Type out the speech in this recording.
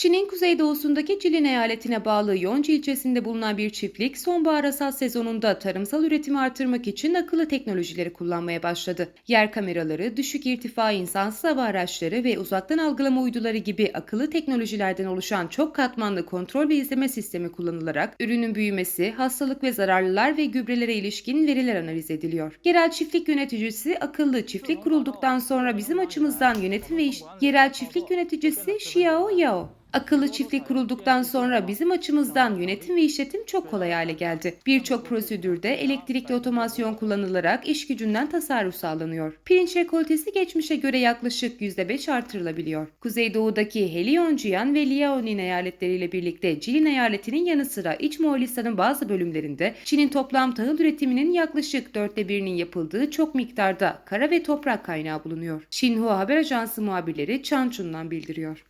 Çin'in kuzeydoğusundaki Cilin eyaletine bağlı Yonji ilçesinde bulunan bir çiftlik sonbahar hasat sezonunda tarımsal üretimi artırmak için akıllı teknolojileri kullanmaya başladı. Yer kameraları, düşük irtifa insansız hava araçları ve uzaktan algılama uyduları gibi akıllı teknolojilerden oluşan çok katmanlı kontrol ve izleme sistemi kullanılarak ürünün büyümesi, hastalık ve zararlılar ve gübrelere ilişkin veriler analiz ediliyor. Yerel çiftlik yöneticisi akıllı çiftlik kurulduktan sonra bizim açımızdan yönetim ve iş... Yerel çiftlik yöneticisi Xiao Yao. Akıllı çiftlik kurulduktan sonra bizim açımızdan yönetim ve işletim çok kolay hale geldi. Birçok prosedürde elektrikli otomasyon kullanılarak iş gücünden tasarruf sağlanıyor. Pirinç rekoltesi geçmişe göre yaklaşık %5 artırılabiliyor. Kuzeydoğudaki Helionjian ve Liaoning eyaletleriyle birlikte Jilin eyaletinin yanı sıra İç Moğolistan'ın bazı bölümlerinde Çin'in toplam tahıl üretiminin yaklaşık dörtte birinin yapıldığı çok miktarda kara ve toprak kaynağı bulunuyor. Xinhua Haber Ajansı muhabirleri Çançun'dan bildiriyor.